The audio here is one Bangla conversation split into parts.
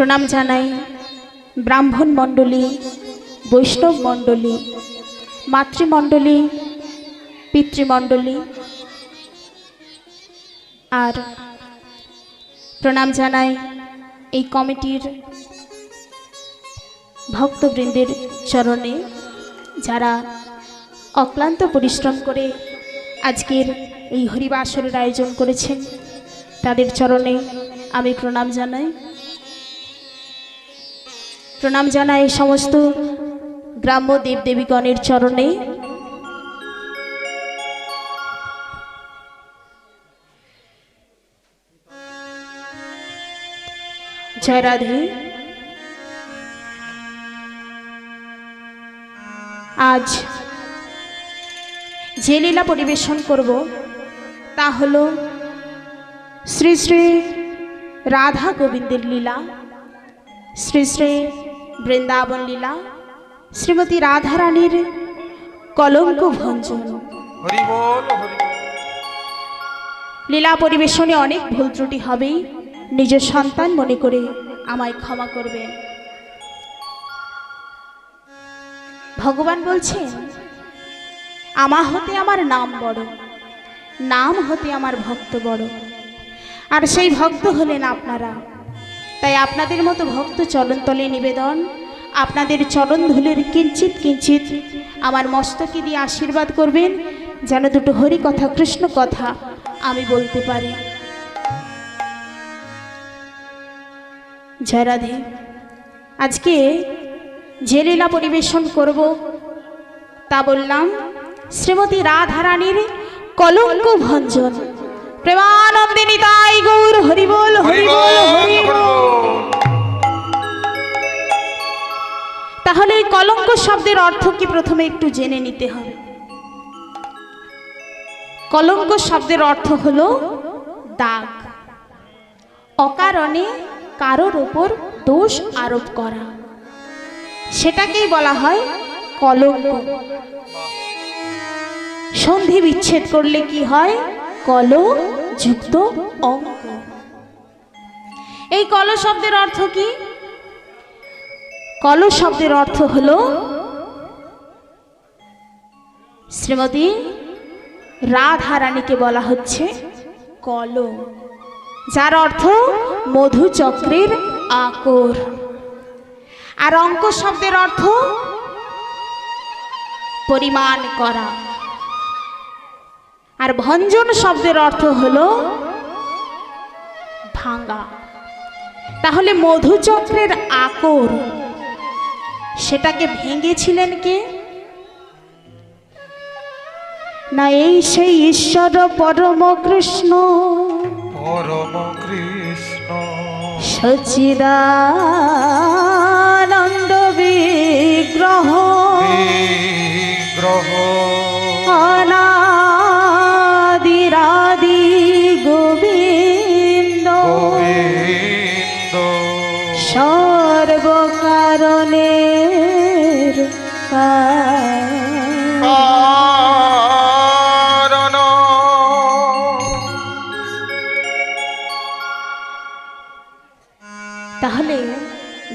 প্রণাম জানাই ব্রাহ্মণ মণ্ডলী, বৈষ্ণব মণ্ডলী, মাতৃমণ্ডলী, পিতৃমণ্ডলী। আর প্রণাম জানাই এই কমিটির ভক্তবৃন্দের চরণে, যারা অক্লান্ত পরিশ্রম করে আজকের এই হরিবাসরের আয়োজন করেছেন, তাদের চরণে আমি প্রণাম জানাই। প্রণাম জানাই সমস্ত গ্রাম্য দেবদেবীগণের চরণে। জয় রাধে। আজ যে লীলা পরিবেশন করব, তা হল শ্রী শ্রী রাধা গোবিন্দের লীলা। শ্রী শ্রী বৃন্দাবন লীলা শ্রীমতী রাধারানীর কলঙ্ক ভঞ্জন। লীলা পরিবেশনে অনেক ভুল ত্রুটি হবেই নিজের সন্তান মনে করে আমায় ক্ষমা করবেন ভগবান বলছেন আমা হতে আমার নাম বড় নাম হতে আমার ভক্ত বড় আর সেই ভক্ত হলেন আপনারা। তাই আপনাদের মতো ভক্ত চরণতলে নিবেদন, আপনাদের চরণ ধুলের কিঞ্চিত কিঞ্চিত আমার মস্তকে দিয়ে আশীর্বাদ করবেন, যেন দুটো হরি কথা, কৃষ্ণ কথা আমি বলতে পারি। জয় রাধে। আজকে যে লীলা পরিবেশন করব, তা বললাম শ্রীমতী রাধারানীর কলঙ্ক ভঞ্জন প্রেমানন্দিনী তাই গৌর হরি বল হরি। তাহলে এই কলঙ্ক শব্দের অর্থ কি প্রথমে একটু জেনে নিতে হবে? কলঙ্ক শব্দের অর্থ হলো দাগ। অকারণে কারোর ওপর দোষ আরোপ করা। সেটাকেই বলা হয় কলঙ্ক। সন্ধি বিচ্ছেদ করলে কি হয়? কল যুক্ত অঙ্ক এই কল শব্দের অর্থ কি? কল শব্দের অর্থ হল শ্রীমতী রাধারানীকে বলা হচ্ছে কল যার অর্থ মধুচক্রের আকর। আর অঙ্ক শব্দের অর্থ পরিমাণ করা। আর ভঞ্জন শব্দের অর্থ হলো ভাঙা তাহলে মধুচক্রের আকর সেটাকে ভেঙেছিলেন কে? না এই সেই ঈশ্বর পরম কৃষ্ণ। পরম কৃষ্ণ। সচিদানন্দ বিগ্রহ। বিগ্রহ। অনাদিরাদি সর্বকারণের কারণ। কারণ। তাহলে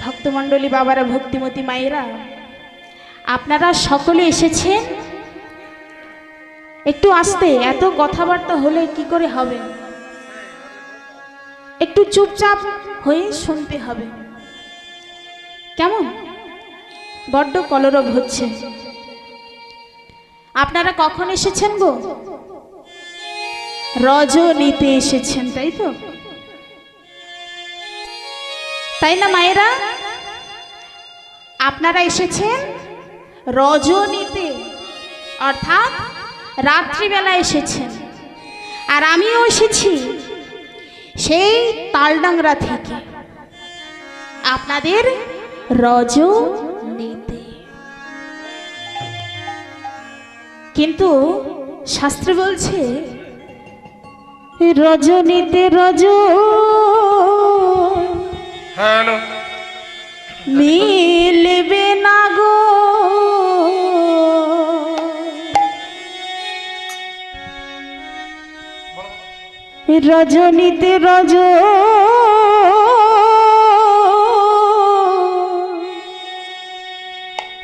ভক্তমণ্ডলী বাবারা ভক্তিমতী মায়েরা আপনারা সকলে এসেছেন? একটু আসতে এত কথাবার্তা হলে কি করে হবে? একটু চুপচাপ হয়ে শুনতে হবে। কেমন? বড্ড কলরব হচ্ছে। আপনারা কখন এসেছেন গো? রজনীতে এসেছেন, তাই তো? তাই না মায়েরা? আপনারা এসেছেন? রজনীতে, অর্থাৎ রাত্রিবেলা এসেছেন। আর আমিও এসেছি সেই তালডাংরা থেকে। আপনাদের রজনীতে কিন্তু শাস্ত্রে বলছে রজনীতে রজ। হ্যালো। মিলবে না গো। রজনীতে রজ।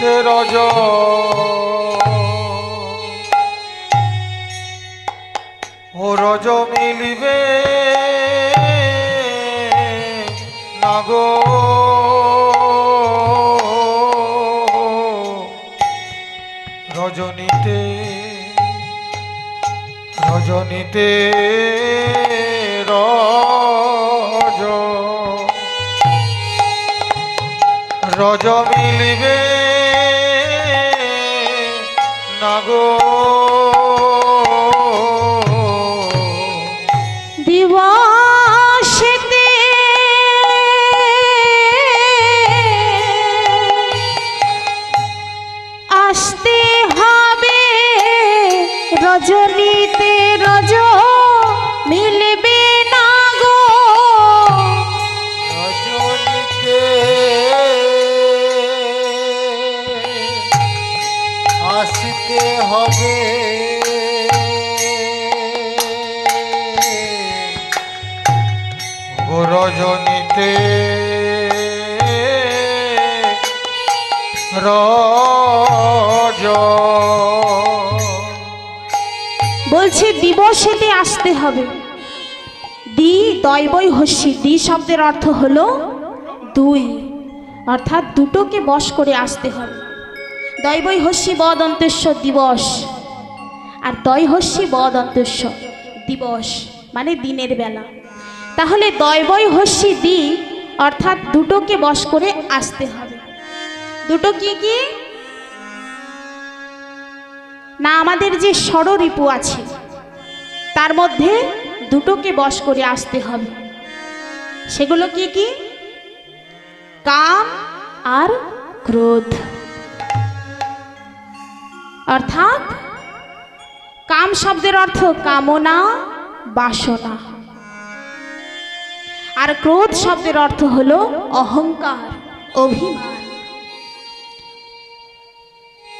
নিতে রজ। ও রজ মিলিবে না গো। রজনীতে রজনীতে রজ। রজ মিলিবে আসতে হবে রজনীতে রজ দিবসেতে আসতে হবে। দি দয়বই হস্যি দি শব্দের অর্থ হলো দুই। অর্থাৎ দুটোকে বশ করে আসতে হবে। দৈবই হস্যি বদন্তেশ্বর দিবস। আর দয় হস্যি বদন্তেশ্বর দিবস মানে দিনের বেলা। তাহলে দয়বই হস্যি দি, অর্থাৎ দুটোকে বশ করে আসতে হবে। দুটো কি কি? না, আমাদের যে ষড়রিপু আছে তার মধ্যে দুটোকে বশ করে আসতে হবে। সেগুলো কি কি? কাম আর ক্রোধ। অর্থাৎ কাম শব্দের অর্থ কামনা, বাসনা। আর ক্রোধ শব্দের অর্থ হলো অহংকার, অভিমান।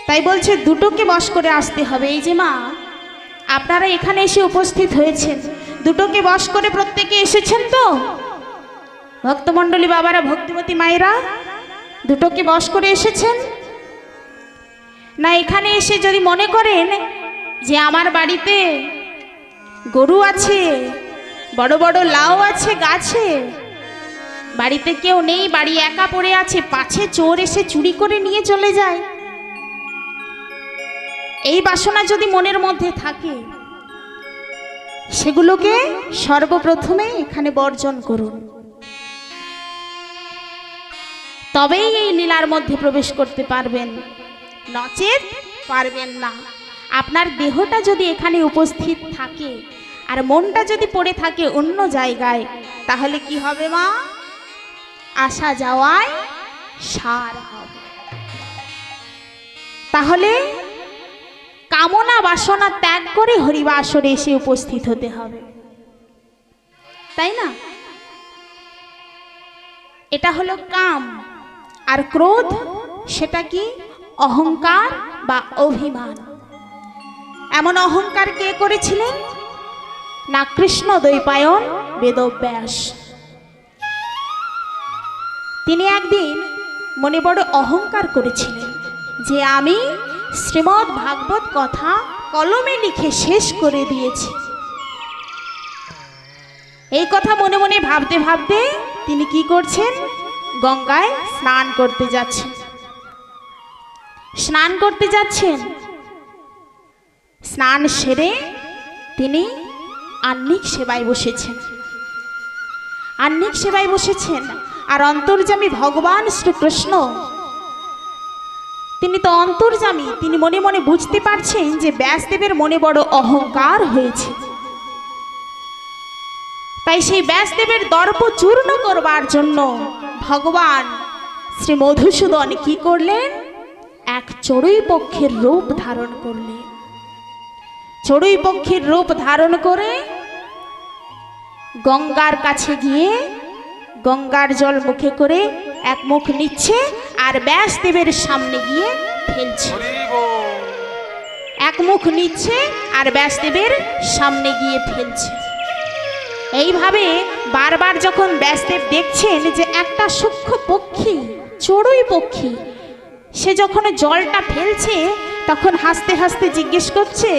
তাই বলছে দুটোকে বশ করে আসতে হবে। এই যে মা আপনারা এখানে এসে উপস্থিত হয়েছেন। দুটোকে বশ করে প্রত্যেকে এসেছেন তো? ভক্তমণ্ডলী বাবারা, ভক্তিমতী মায়েরা, দুটোকে বশ করে এসেছেন? না, এখানে এসে যদি মনে করেন যে আমার বাড়িতে গরু আছে, বড় বড় লাউ আছে, গাছে, বাড়িতে কেউ নেই, বাড়ি একা পড়ে আছে, পাছে চোর এসে চুরি করে নিয়ে চলে যায়। এই বাসনা যদি মনের মধ্যে থাকে, সেগুলোকে সর্বপ্রথমে এখানে বর্জন করুন। তবেই এই লীলার মধ্যে প্রবেশ করতে পারবেন। নচেত পারবেন না। আপনার দেহটা যদি এখানে উপস্থিত থাকে আর মনটা যদি পড়ে থাকে অন্য জায়গায়, তাহলে কি হবে মা? আসা যাওয়ায় সার হবে। তাহলে কামনা বাসনা ত্যাগ করে হরিবাসরে এসে উপস্থিত হতে হবে। তাই না? এটা হলো কাম। আর ক্রোধ, সেটা কি? অহংকার বা অভিমান। এমন অহংকার কে করেছিলেন? না কৃষ্ণ দ্বৈপায়ন বেদব্যাস। তিনি একদিন মনে বড় অহংকার করেছিলেন যে আমি শ্রীমৎ ভাগবত কথা কলমে লিখে শেষ করে দিয়েছি। এই কথা মনে মনে ভাবতে ভাবতে তিনি কি করছেন? গঙ্গায় স্নান করতে যাচ্ছেন। স্নান করতে যাচ্ছেন। স্নান সেরে তিনি আহ্নিক সেবায় বসেছেন। আহ্নিক সেবায় বসেছেন। আর অন্তর্যামী ভগবান শ্রীকৃষ্ণ তিনি তো অন্তর্যামী তিনি মনে মনে বুঝতে পারছেন যে ব্যাসদেবের মনে বড় অহংকার হয়েছে। তাই সেই ব্যাসদেবের দর্প চূর্ণ করবার জন্য ভগবান শ্রী মধুসূদন কি করলেন? এক চড়ুই পক্ষের রূপ ধারণ করলেন। চড়ুই পক্ষীর রূপ ধারণ করে গঙ্গার কাছে গিয়ে গঙ্গার জল মুখে করে এক মুখ নিচ্ছে আর ব্যাসদেবের সামনে গিয়ে ফেলছে। এক মুখ নিচ্ছে আর ব্যাসদেবের সামনে গিয়ে ফেলছে। এইভাবে বারবার যখন ব্যাসদেব দেখছেন যে একটা সূক্ষ্ম পক্ষী, চড়ুই পক্ষী, সে যখন জলটা ফেলছে, তখন হাসতে হাসতে জিজ্ঞেস করছে,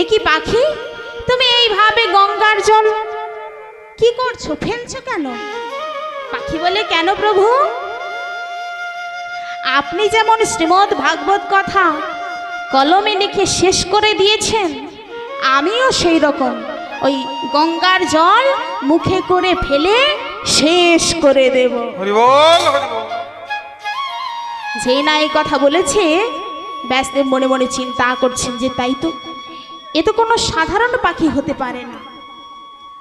এ কি পাখি? তুমি এইভাবে গঙ্গার জল কি করছ? ফেলছো কেন? পাখি বলে, কেন প্রভু? আপনি যেমন শ্রীমদ্ ভাগবত কথা কলমে লিখে শেষ করে দিয়েছেন আমিও সেই রকম। ওই গঙ্গার জল মুখে করে ফেলে শেষ করে দেব। যে না এই কথা বলেছে ব্যাসদেব মনে মনে চিন্তা করছেন যে তাই তো। এ তো কোনো সাধারণ পাখি হতে পারে না।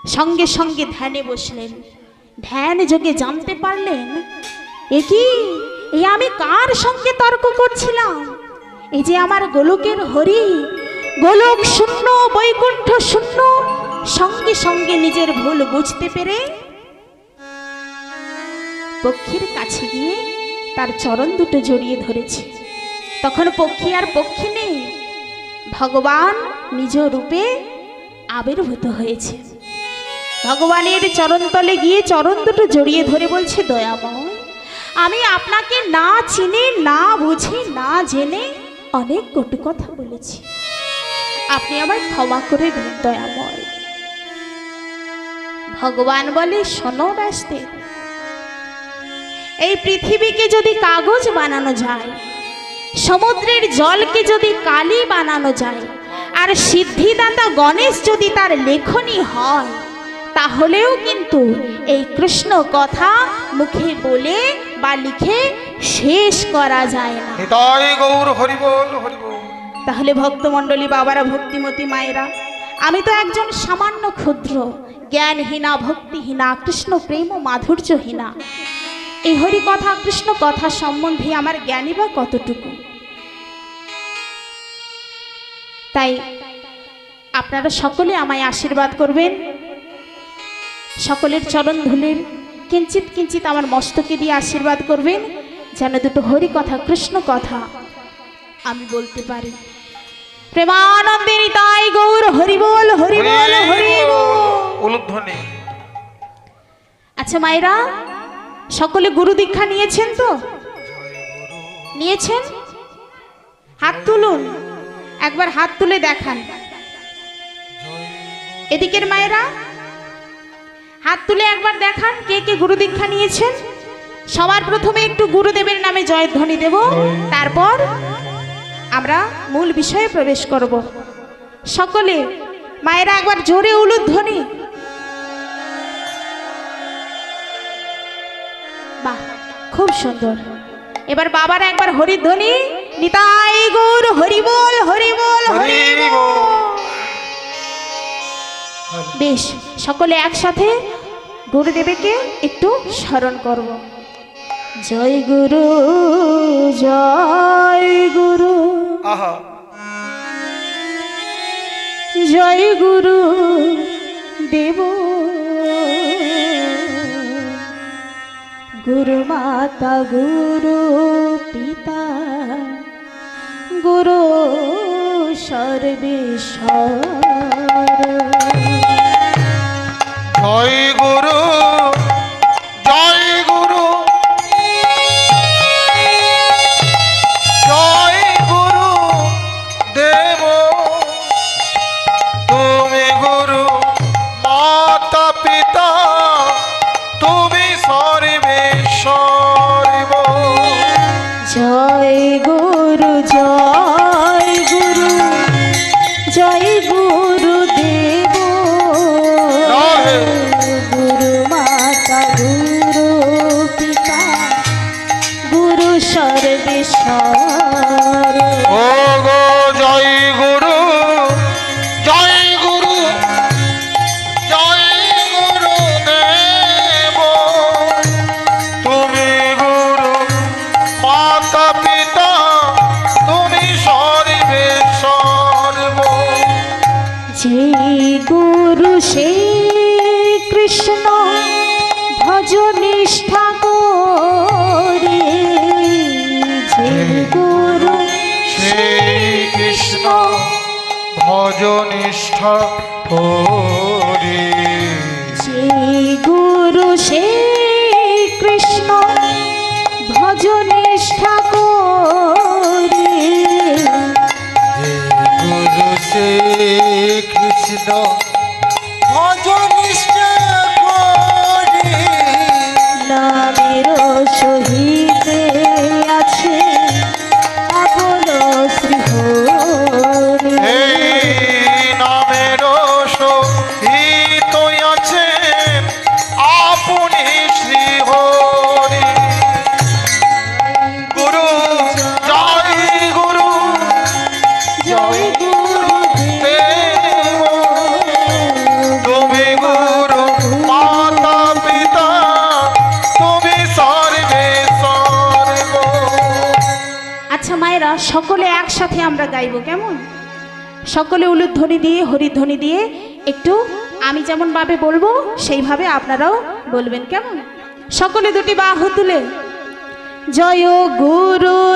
সঙ্গে সঙ্গে ধ্যানে বসলেন। ধ্যান যোগে জানতে পারলেন এ কি এ আমি কার সঙ্গে তর্ক করছিলাম? এই যে আমার গোলকের হরি, গোলক শূন্য, বৈকুণ্ঠ শূন্য, সঙ্গে সঙ্গে নিজের ভুল বুঝতে পেরে পক্ষীর কাছে গিয়ে তার চরণ দুটো জড়িয়ে ধরেছে। তখন পক্ষী আর পক্ষী নেই, ভগবান নিজ রূপে আবির্ভূত হয়েছে। ভগবানের চরণতলে গিয়ে চরণ দুটো জড়িয়ে ধরে বলছে, দয়াময় আমি আপনাকে না চিনে, না বুঝে, না জেনে অনেক কটু কথা বলেছি। আপনি আমায় ক্ষমা করে দিন, দয়াময়। ভগবান বলে, শোনো ব্যস্তে। এই পৃথিবীকে যদি কাগজ বানানো যায়, সমুদ্রের জলকে যদি কালি বানানো যায়, আর সিদ্ধিদাতা গণেশ যদি তার লেখনী হয়, তাহলেও কিন্তু এই কৃষ্ণ কথা মুখে বলে বা লিখে শেষ করা যায় না। গৌর তাহলে ভক্তমণ্ডলী বাবারা ভক্তিমতী মায়েরা আমি তো একজন সামান্য ক্ষুদ্র জ্ঞানহীনা ভক্তিহীনা কৃষ্ণ প্রেম ও মাধুর্যহীনা। এই হরি কথা কৃষ্ণ কথা সম্বন্ধে আমার জ্ঞানী বা কতটুকু? তাই আপনারা সকলে আমায় আশীর্বাদ করবেন। সকলের চরণ ধুলের কিঞ্চিত কিঞ্চিত আমার মস্তকে দিয়ে আশীর্বাদ করবেন যেন দুটো হরি কথা কৃষ্ণ কথা আমি বলতে পারি। প্রেমানন্দের তাই গৌর হরি বল হরি বল হরি বল উলুধ্বনি আচ্ছা মায়েরা সকলে গুরু দীক্ষা নিয়েছেন তো? নিয়েছেন? হাত তুলুন। একবার হাত তুলে দেখান। এদিকের মায়েরা হাত তুলে একবার দেখান কে কে গুরু দীক্ষা নিয়েছেন। সবার প্রথমে একটু গুরুদেবের নামে জয়ধ্বনি দেব। তারপর আমরা মূল বিষয়ে প্রবেশ করব। সকলে মায়েরা একবার জোরে উলুধ্বনি। বাহ খুব সুন্দর। এবার বাবার একবার হরিধ্বনি। নিতাই গৌর হরি বল হরি বেশ সকলে একসাথে গুরুদেবকে একটু স্মরণ করব। জয় গুরু জয় গুরু। জয় গুরু দেব। গুরু মাতা গুরু পিতা। গুরু সর্বেশ্বর। জয় গুরু। সকলে উলুধ্বনি দিয়ে, হরিধ্বনি দিয়ে একটু আমি যেমন ভাবে বলব, সেইভাবে আপনারাও বলবেন, কেমন? সকলে দুটি বাহু তুলে। জয় গুরুদেব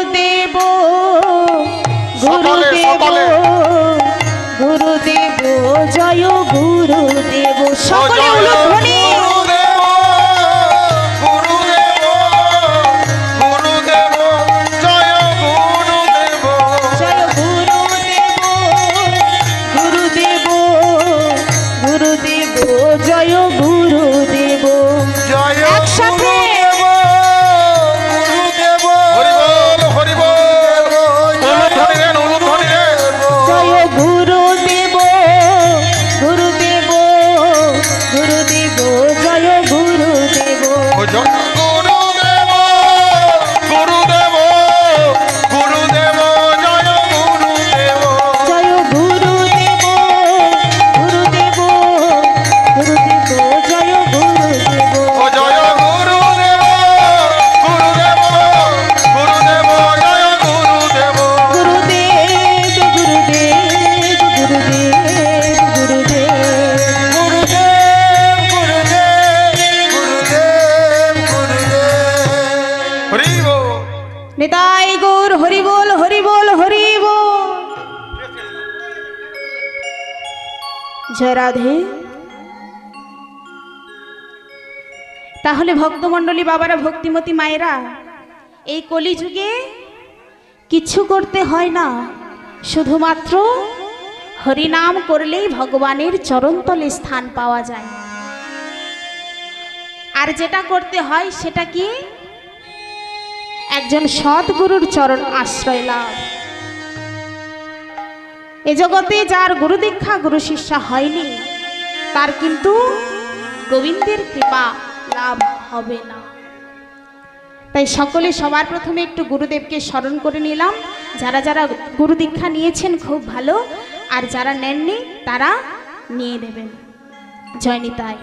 রাধে তাহলে ভক্তমণ্ডলী বাবারা, ভক্তিমতী মায়েরা, এই কলিযুগে কিছু করতে হয় না। শুধুমাত্র হরিনাম করলেই ভগবানের চরণতলে স্থান পাওয়া যায়। আর যেটা করতে হয় সেটা কি? একজন সৎগুরুর চরণ আশ্রয় লাভ। এ জগতে যার গুরু দীক্ষা, গুরু শিষ্যা হয়নি, তার কিন্তু গোবিন্দের কৃপা লাভ হবে না। তাই সকলে সবার প্রথমে একটু গুরুদেবকে স্মরণ করে নিলাম। যারা যারা গুরু দীক্ষা নিয়েছেন, খুব ভালো। আর যারা নেননি, তারা নিয়ে নেবেন। জয় নিতাই।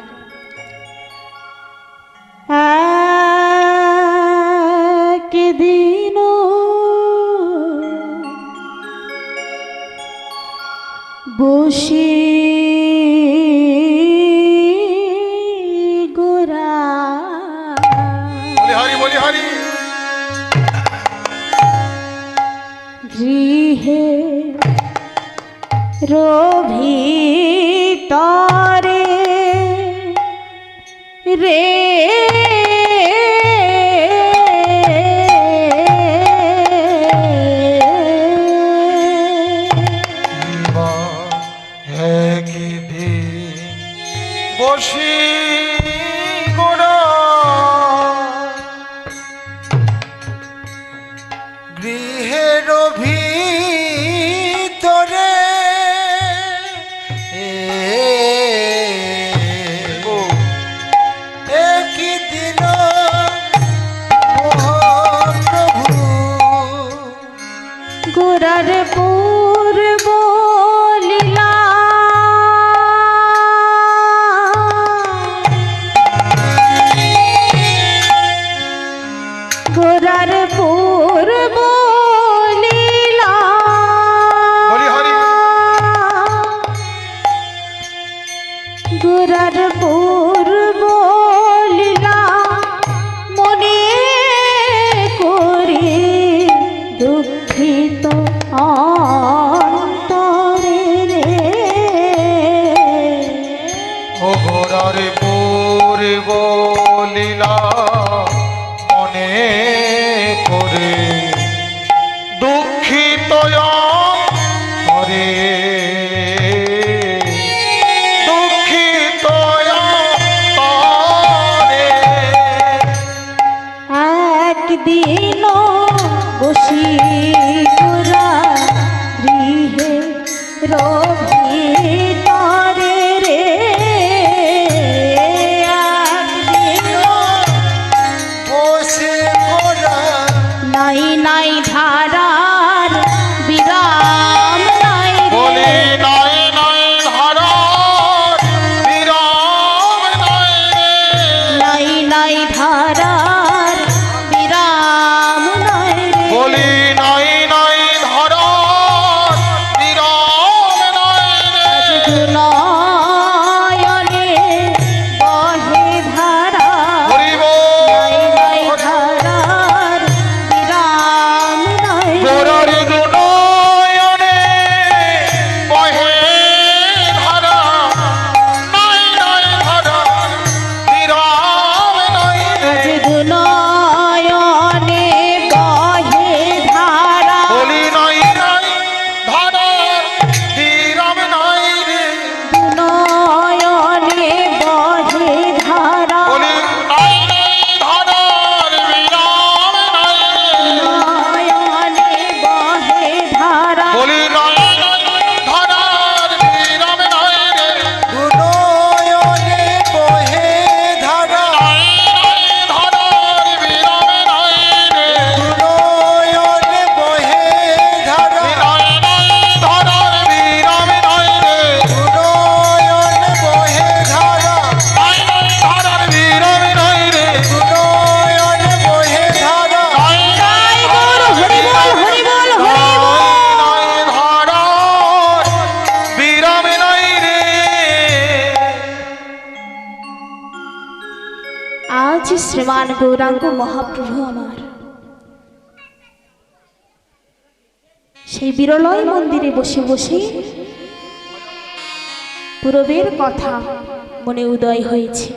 বসে গোরা বলি হরি বলি হরি গৃহে রভিতরে রে देखे तो और মহাপ্রভু আমার। সেই বিরলয় মন্দিরে বসে বসে পূরবের কথা মনে উদয় হয়েছে।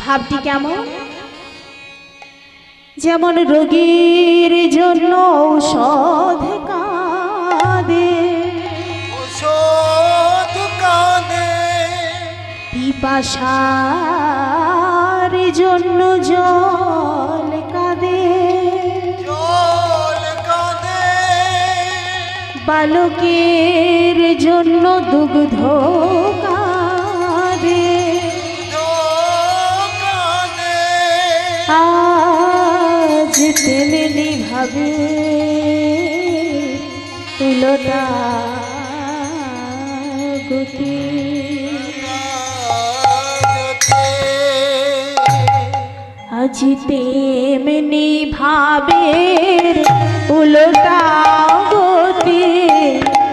ভাবটি কেমন? যেমন রোগীর জন্য ঔষধ কাঁদে। ওষুধ পিপাসার জন্য জল কাঁদে। বালকের জন্য দুগ্ধ কাঁদে। আজ তেমনি ভাবে তুলটা গতি আজ তেমনি ভাবে উল্টা গতি।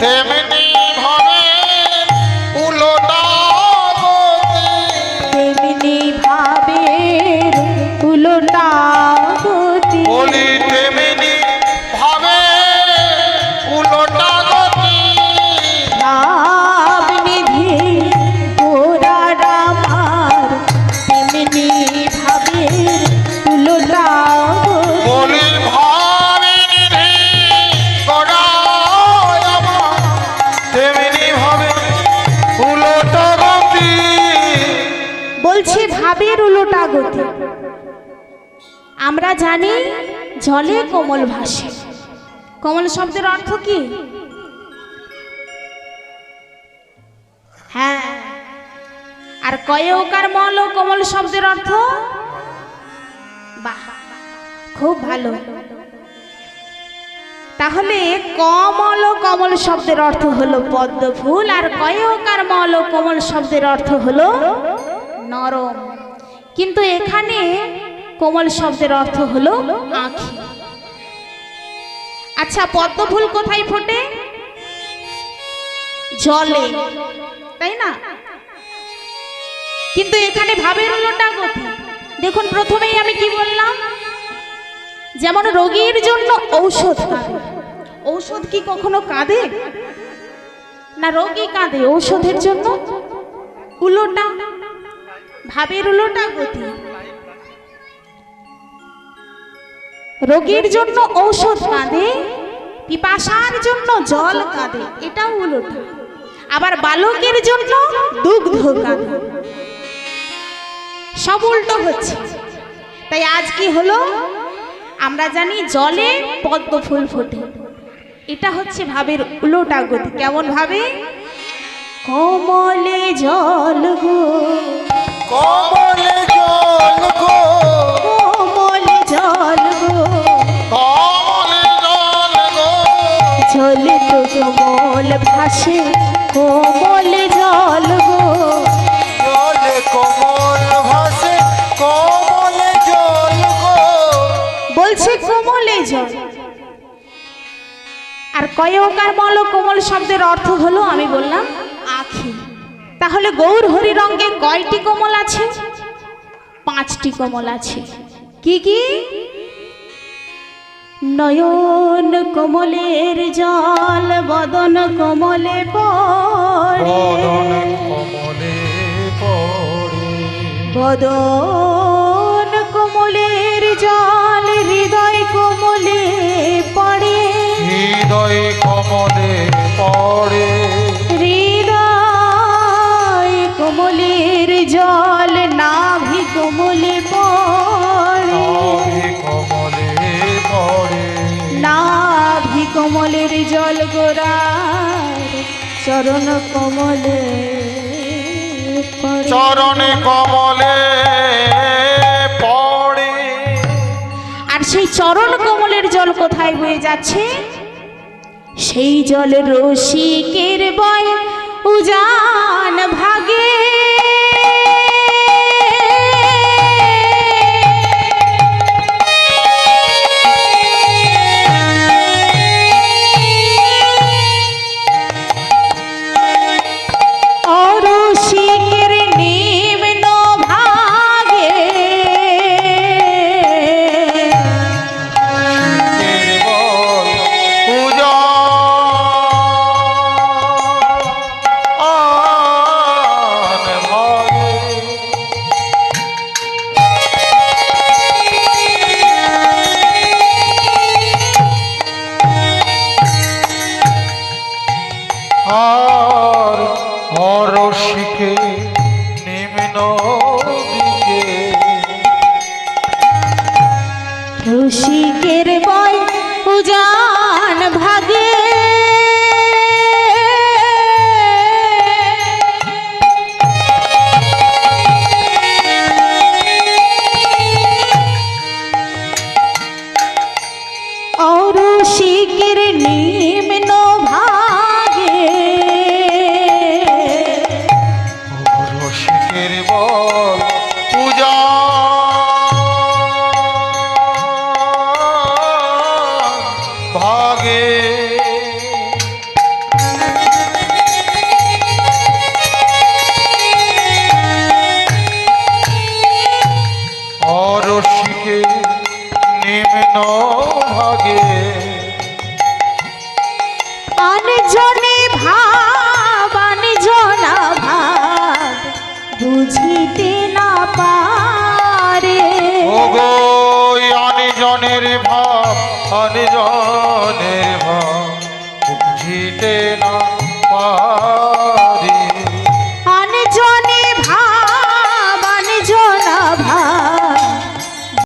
তেমনি ভাবে উলোটা গতি। তেমনি ভাবে উল্টা আমরা জানি জলে কোমল ভাসে। কোমল শব্দের অর্থ কি? হ্যাঁ। আর কয়ে ওকার মল কোমল শব্দের অর্থ? বাহ, খুব ভালো। তাহলে কমল কমল শব্দের অর্থ হলো পদ্ম ফুল আর কয়কার মল কমল শব্দের অর্থ হলো নরম। কিন্তু এখানে কোমল শব্দের অর্থ হলো আঁখি। আচ্ছা পদ্ম ফুল কোথায় ফোটে? জলে। তাই না? কিন্তু এখানে ভাবের উল্টা গতি দেখুন, প্রথমেই আমি কি বললাম? যেমন রোগীর জন্য ঔষধ ঔষধ কি কখনো কাঁদে? না, রোগী কাঁদে ঔষধের জন্য? উলোটা, ভাবের উলোটা গতি রোগীর জন্য ঔষধ কাঁদে পিপাসার জন্য জল কাঁদে এটাও উলোটা আবার বালকের জন্য দুগ্ধ কাঁদে। সব উল্টো হচ্ছে। তাই আজ কি হলো? আমরা জানি জলে পদ্ম ফুল ফোটে। এটা হচ্ছে ভাবের উলোটা গতি। কেমন ভাবে? কমলে জল গো। কমলে জল গো। ভাসে কোমলে জল গো। জলে কমল ভাসে কমলে জল গো। বলছে কোমলে জল। আর কয়কার মল কোমল শব্দের অর্থ হলো আমি বললাম আখি। তাহলে গৌর হরি রঙ্গে কয়টি কোমল আছে? পাঁচটি কোমল আছে। কি কি? নয়ন কমলের জল বদন কমলে পড়ে। বদন কমলে পড়ে। বদন চরণ কোমলে চরণে কমলে পড়ে। আর সেই চরণ কমলের জল কোথায় বয়ে যাচ্ছে? সেই জল রসিকের বয়। উজান ভাগে